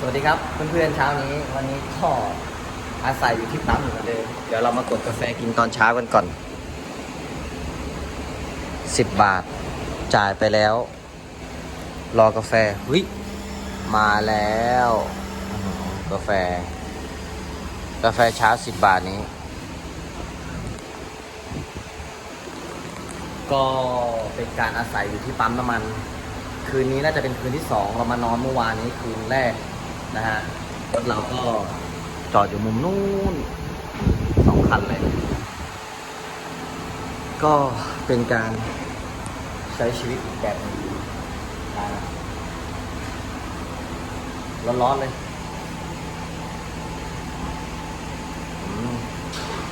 สวัสดีครับเพื่อนๆเช้านี้ วันนี้ก็อาศัยอยู่ที่ปั๊มเหมือนเดิมเดี๋ยวเรามากดกาแฟกินตอนเช้ากันก่อน10บาทจ่ายไปแล้ว รอกาแฟหุยมาแล้วกาแฟ กาแฟเช้า10บาทนี้ ก็เป็นการอาศัยอยู่ที่ปั๊มน้ำมัน คืนนี้น่าจะเป็นคืนที่สองเรามานอนเมื่อวานนี้คืนแรก นะฮะรถเราก็จอดอยู่มุมนู้นสองคันเลย ก็เป็นการใช้ชีวิตอีกแบบนึงร้อนๆเลย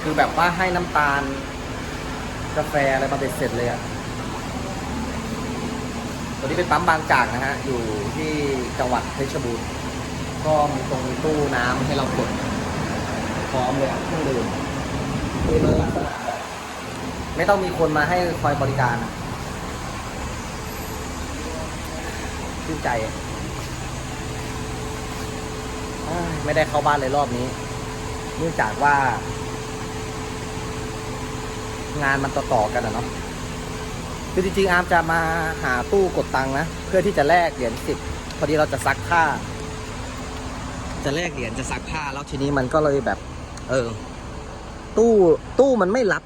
คือแบบว่าให้น้ำตาล กาแฟอะไรมาเป็นเสร็จเลยอะ่ะตัวนี้เป็นปั๊มบางจากนะฮะ อยู่ที่จังหวัดเพชรบูรณ์ ก็มีตรงตู้น้ำให้เรากดพร้อมเลยอะเครื่องดื่มคือมันลักษณะแบบไม่ต้องมีคนมาให้คอยบริการอะชื่นใจอะอ้ยไม่ได้เข้าบ้านเลยรอบนี้เนื่องจากว่า งานมันต่อๆกันอะเนาะคือจริงๆอาร์มจะมาหาตู้กดตังค์นะ เพื่อที่จะแลกเหรียญสิบพอดีเราจะซักผ้า จะแลกเหรียญจะซักผ้าแล้วทีนี้มันก็เลยแบบ เออ ตู้ตู้มันไม่รับ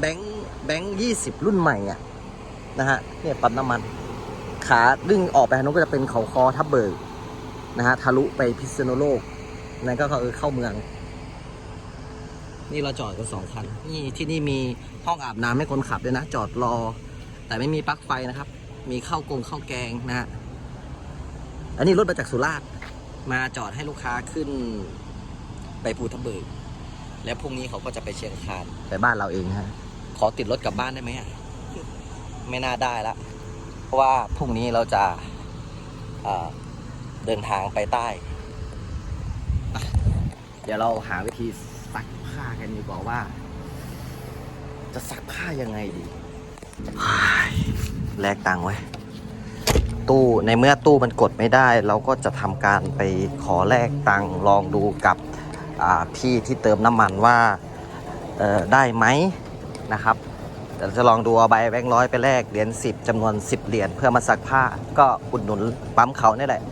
แบงค์แบงค์ยี่สิบรุ่นใหม่อะนะฮะเนี่ยปั๊มน้ำมัน ขาดึงออกไปทางนู้นก็จะเป็นเขาคอทับเบิกนะฮะทะลุไปพิษณุโลกนั่นก็คือเข้าเมือง นี่เราจอดกันสองคัน นี่ที่นี่มีห้องอาบน้ำให้คนขับด้วยนะ จอดรอ แต่ไม่มีปลั๊กไฟนะครับ มีข้าวกงข้าวแกงนะฮะอันนี้รถมาจากสุราษฎร์ มาจอดให้ลูกค้าขึ้นไปภูทับเบิก แล้วพรุ่งนี้เขาก็จะไปเชียงคานไปบ้านเราเองฮะ ขอติดรถกลับบ้านได้ไหมอะไม่น่าได้ละ เพราะว่าพรุ่งนี้เราจะเอ่อเดินทางไปใต้อะเดี๋ยวเราหาวิธีซักผ้ากันดีกว่าว่า จะซักผ้ายังไงดี แลกตังค์ไว้ ตู้ ในเมื่อตู้มันกดไม่ได้ เราก็จะทำการไปขอแลกตังค์ลองดูกับพี่ที่เติมน้ำมันว่าได้ไหมนะครับเดี๋ยวจะลองดูเอาใบแบงค์ร้อยไปแลกเหรียญ10จำนวน 10 เหรียญเพื่อมาซักผ้าก็อุดหนุนปั๊มเขานี่แหละ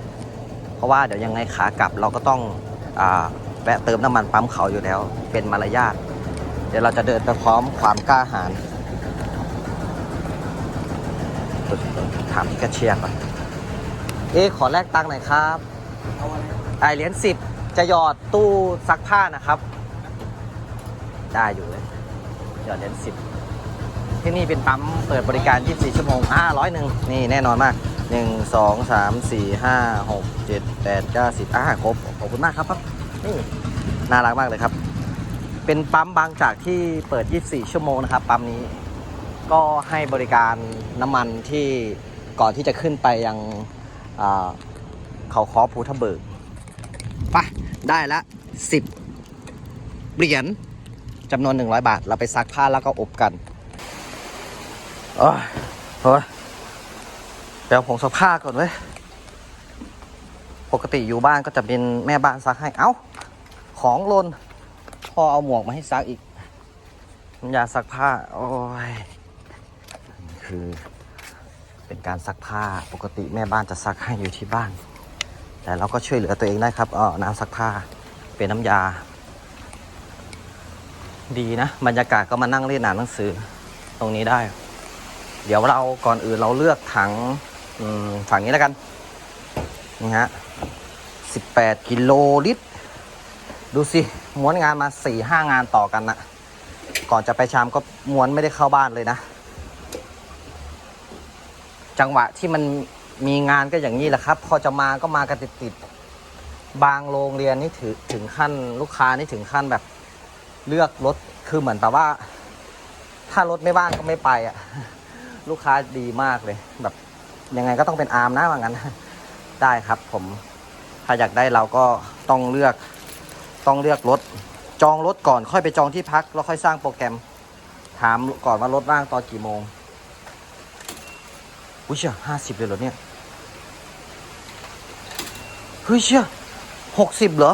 เพราะว่าเดี๋ยวยังไงขากลับเราก็ต้องอแวะเติมน้ำมันปั๊มเขาอยู่แล้ว เป็นมารยาทเดี๋ยวเราจะเดินไปพร้อมความกล้าหาญ ถามพี่กระเชียร์ก่อน เอ๊ขอแลกตังค์หน่อยครับเอาอะไรไอเหรียญสิบจะหยอดตู้ซักผ้านะครับ ได้อยู่เลยหยอดเหรียญสิบที่นี่เป็นปั๊มเปิดบริการ 24 ชั่วโมงอ่าร้อยหนึ่งนี่แน่นอนมาก 1 2 3 4 5 6 7 8 9 10อ่าครบ ขอบคุณมากครับครับ นี่ น่ารักมากเลยครับ เป็นปั๊มบางจากที่เปิด 24 ชั่วโมงนะครับ ปั๊มนี้ ก็ให้บริการน้ำมันที่ก่อนที่จะขึ้นไปยังเขาคอภูทับเบิกไปะได้ละ 10 เหรียญจำนวน 100 บาท เราไปซักผ้าแล้วก็อบกันโอ้ยโอ้ยเดี๋ยวผมซักผ้าก่อนเว้ย ปกติอยู่บ้านก็จะเป็นแม่บ้านซักให้ เอ้า ของลน พอเอาหมวกมาให้ซักอีกน้ำยาซักผ้า โอ้ย คือ เป็นการซักผ้าปกติแม่บ้านจะซักให้อยู่ที่บ้าน แต่เราก็ช่วยเหลือตัวเองได้ครับเออน้ำซักผ้าเป็นน้ำยา ดีนะ บรรยากาศก็มานั่งเล่นอ่านหนังสือตรงนี้ได้ เดี๋ยวเราก่อนอื่นเราเลือกถังฝั่งนี้แล้วกันนี่ฮะ18 กิโลลิตร ดูสิ ม้วนงานมา4-5 งานต่อกันนะ ก่อนจะไปชามก็ม้วนไม่ได้เข้าบ้านเลยนะ จังหวะที่มันมีงานก็อย่างนี้แหละครับ พอจะมาก็มากันติดๆบางโรงเรียนนี่ถือถึงขั้นลูกค้านี่ถึงขั้นแบบเลือกรถคือเหมือนแบบว่า ถ้ารถไม่ว่างก็ไม่ไปอะ่ะ ลูกค้าดีมากเลย แบบยังไงก็ต้องเป็นอาร์มนะว่างั้นได้ครับ ผมถ้าอยากได้เราก็ต้องเลือกต้องเลือกรถจองรถก่อนค่อยไปจองที่พัก แล้วค่อยสร้างโปรแกรม ถามก่อนว่ารถว่างตอนกี่โมง อุ้ยเชี่ยห้าสิบเลยเหรอเนี่ยเฮ้ยเชี่ยหกสิบเหรอ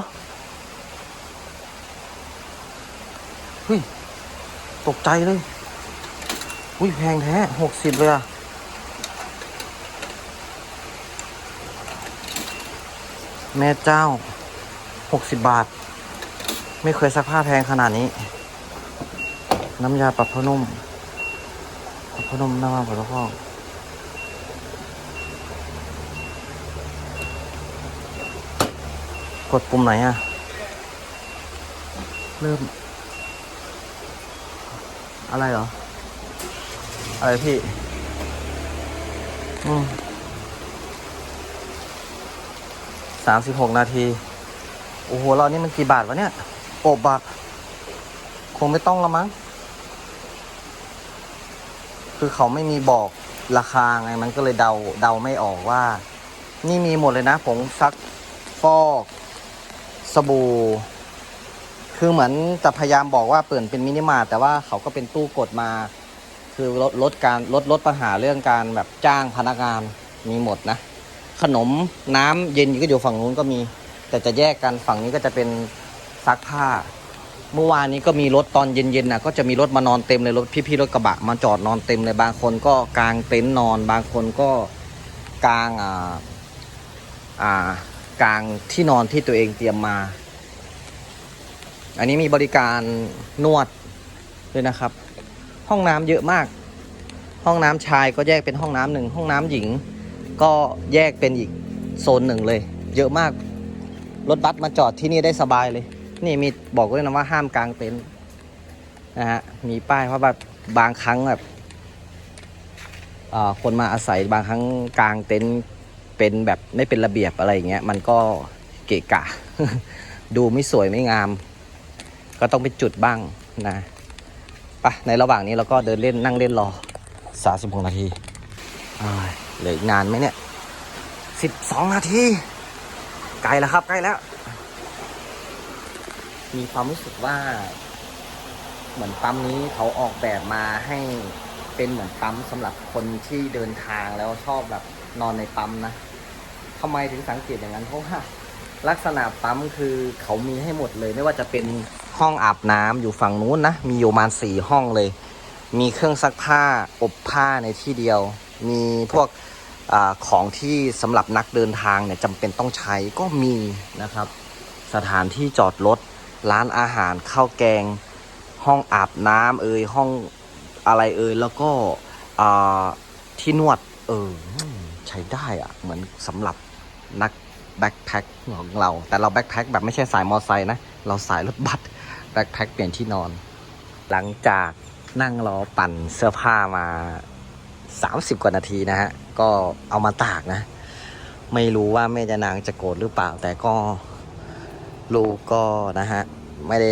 เฮ้ยตกใจเลยอุ้ยแพงแท้หกสิบเลยอะแม่เจ้าหกสิบบาท ไม่เคยซักผ้าแพงขนาดนี้ น้ำยาปรับผ้านุ่มปรับผ้านุ่มน้ำมันปรับผ้านุ่ม กดปุ่มไหนอะเริ่ม อะไรเหรอ อะไรพี่สามสิบหกนาที โอ้โห เรานี่มันกี่บาทวะเนี่ยอบอะคงไม่ต้องละมั้ง คือเขาไม่มีบอกราคาไง มันก็เลยเดา เดาไม่ออกว่า นี่มีหมดเลยนะผงซักฟอก สบู่ คือเหมือนจะพยายามบอกว่าเปิดเป็นมินิมาร์ทแต่ว่าเขาก็เป็นตู้กดมา คือลดลดการลดลดปัญหาเรื่องการแบบจ้างพนักงานมีหมดนะ ขนมน้ำเย็นก็อยู่ฝั่งนู้นก็มี แต่จะแยกกันฝั่งนี้ก็จะเป็นซักผ้า เมื่อวานนี้ก็มีรถตอนเย็นๆนะก็จะมีรถมานอนเต็มเลยรถพี่ๆรถกระบะมาจอดนอนเต็มเลยบางคนก็กางเต็นท์นอน บางคนก็กางอ่าอ่า กลางที่นอนที่ตัวเองเตรียมมา อันนี้มีบริการนวดด้วยนะครับ ห้องน้ำเยอะมาก ห้องน้ำชายก็แยกเป็นห้องน้ำหนึ่งห้องน้ำหญิง ก็แยกเป็นอีกโซนหนึ่งเลย เยอะมาก รถบัสมาจอดที่นี่ได้สบายเลย นี่มีบอกด้วยนะว่าห้ามกางเต็นท์นะฮะมีป้ายเพราะแบบบางครั้งแบบคนมาอาศัยบางครั้งกางเต็นท์ เป็นแบบไม่เป็นระเบียบอะไรอย่างเงี้ยมันก็เกะกะ ดูไม่สวยไม่งาม ก็ต้องไปจุดบ้างนะไปในระหว่างนี้เราก็เดินเล่นนั่งเล่นรอสาสิบหกนาทีเหลืออีกนานไหมเนี่ยสิบสองนาทีใกล้แล้วครับใกล้แล้ว มีความรู้สึกว่า เหมือนปั๊มนี้เขาออกแบบมาให้เป็นเหมือนปั๊มสำหรับคนที่เดินทางแล้วชอบแบบ นอนในปั๊มนะทำไมถึงสังเกตอย่างนั้นเพราะว่าลักษณะปั๊มคือเขามีให้หมดเลย ไม่ว่าจะเป็นห้องอาบน้ำอยู่ฝั่งนู้นนะมีอยู่ประมาณสี่ห้องเลย มีเครื่องซักผ้าอบผ้าในที่เดียว มีพวกอของที่สำหรับนักเดินทางเนี่ยจำเป็นต้องใช้ก็มีนะครับ สถานที่จอดรถร้านอาหารข้าวแกง ห้องอาบน้ำเอ่ยห้องอะไรเอ่ยแล้วก็ที่นวดเออ ใช้ได้อะเหมือนสำหรับนักแบ็คแพ็คของเรา แต่เราแบ็คแพ็คแบบไม่ใช่สายมอไซค์นะ เราสายรถบัสแบ็คแพ็คเปลี่ยนที่นอน หลังจากนั่งรอปั่นเสื้อผ้ามา 30 กว่านาทีนะฮะ ก็เอามาตากนะ ไม่รู้ว่าแม่จะนางจะโกรธหรือเปล่า แต่ก็ลูกก็นะฮะ ไม่ได้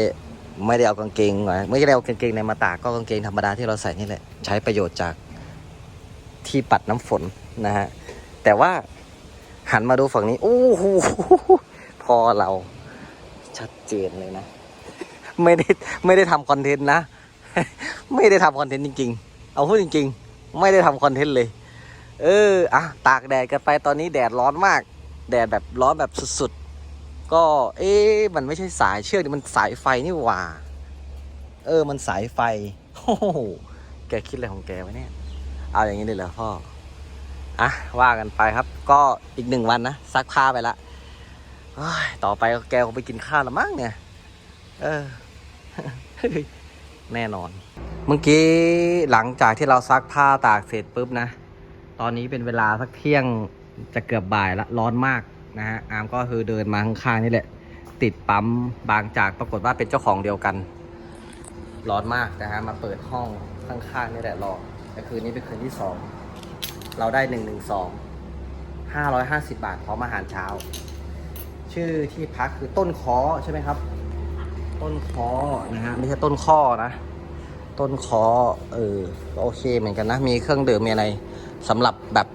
ไม่ได้เอากางเกงไว้ไม่ได้เอากางเกงในมาตากก็กางเกงธรรมดาที่เราใส่นี่แหละ ใช้ประโยชน์จากที่ปัดน้ำฝนนะฮะ แต่ว่าหันมาดูฝั่งนี้โอ้โหพอเรา ชัดเจนเลยนะ ไม่ได้ไม่ได้ทำคอนเทนต์นะ ไม่ได้ทำคอนเทนต์จริง ๆ เอาพูดจริง ๆ ไม่ได้ทำคอนเทนต์เลย เอออะตากแดดกันไปตอนนี้แดดร้อนมาก แดดแบบร้อนแบบสุดๆ ก็ เอ๊ะมันไม่ใช่สายเชือกมันสายไฟนี่หว่า เออ มันสายไฟโอ้โหแกคิดอะไรของแกวะเนี่ย เอาอย่างนี้เลยเหรอพ่อ อะว่ากันไปครับ ก็อีกหนึ่งวันนะซักผ้าไปละต่อไปแกคงไปกินข้าวละมั้งเนี่ย เออ แน่นอน เมื่อกี้หลังจากที่เราซักผ้าตากเสร็จปุ๊บนะ ตอนนี้เป็นเวลาสักเที่ยงจะเกือบบ่ายละร้อนมากนะฮะ อาร์มก็คือเดินมาข้างๆนี่แหละ ติดปั๊มบางจากปรากฏว่าเป็นเจ้าของเดียวกัน ร้อนมากนะฮะ มาเปิดห้องข้างๆนี่แหละรอแต่คืนนี้เป็นคืนที่สอง เราได้หนึ่งหนึ่งสองห้าร้อยห้าสิบาทพร้อมอาหารเช้า ชื่อที่พักคือต้นคอใช่ไหมครับ ต้นคอนะฮะไม่ใช่ต้นข้อนะ ต้นคอเออโอเคเหมือนกันนะ มีเครื่องดื่มมีอะไรสำหรับแบบ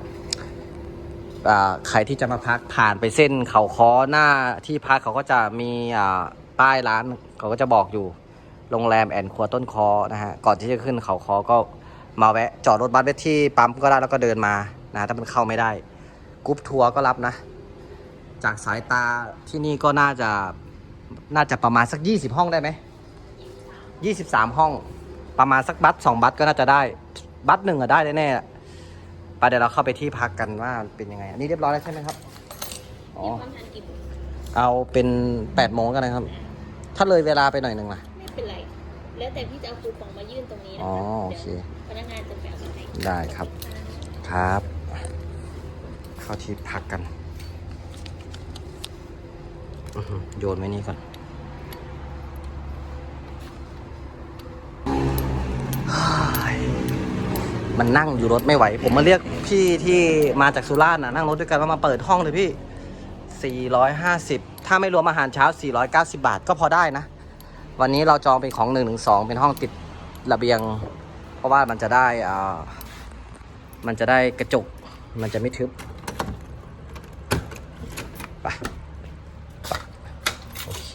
ใครที่จะมาพักผ่านไปเส้นเขาคอหน้าที่พักเขาก็จะมีป้ายร้านเขาก็จะบอกอยู่ โรงแรมแอนครัวต้นคอนะฮะ ก่อนที่จะขึ้นเขาคอก็ มาแวะจอดรถบัสไว้ที่ปั๊มก็ได้แล้วก็เดินมานะถ้ามันเข้าไม่ได้กรุ๊ปทัวร์ก็รับนะจจากสายตาที่นี่ก็น่าจะน่าจะประมาณสัก 20 ห้องได้ไหม23 ห้อง ประมาณสักบัสสองบัสก็น่าจะได้ บัสหนึ่งอะได้แน่ๆไปเดี๋ยวเราเข้าไปที่พักกันว่าเป็นยังไง อันนี้เรียบร้อยแล้วใช่ไหมครับอ๋อมีความทันกี่โมงเอาเป็น8โมงกันนะครับ ถ้าเลยเวลาไปหน่อยหนึ่งล่ะไม่เป็นไร แล้วแต่พี่จะเอาคูปองมายื่นตรงนี้นะอ๋อคะโอเคเดี๋ยวพนักงานจะไปเอาไปให้ได้ครับ ครับ เข้าที่พักกันอื้อหือโยนไว้นี่ก่อนเฮ้ยมันนั่งอยู่รถไม่ไหว ผมมาเรียกพี่ที่มาจากสุราษฎร์นะนั่งรถด้วยกันว่ามาเปิดห้องเลยพี่ 450 ถ้าไม่รวมอาหารเช้า 490 บาทก็พอได้นะ วันนี้เราจองเป็นของ1 1 2เป็นห้องติดระเบียง เพราะว่ามันจะได้อ่ามันจะได้กระจก มันจะไม่ทึบไปไปโอเค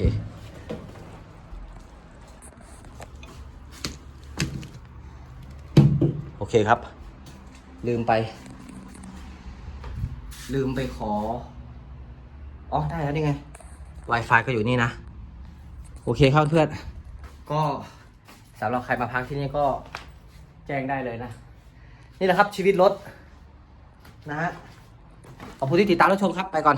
โอเคครับ ลืมไป ลืมไปขอ อ๋อ ได้แล้วนี่ไง Wi-Fi ก็อยู่นี่นะ โอเคครับเพื่อน ก็สำหรับใครมาพักที่นี่ก็แจ้งได้เลยนะ นี่แหละครับชีวิตรถนะฮะขอบคุณที่ติดตามรับชมครับไปก่อน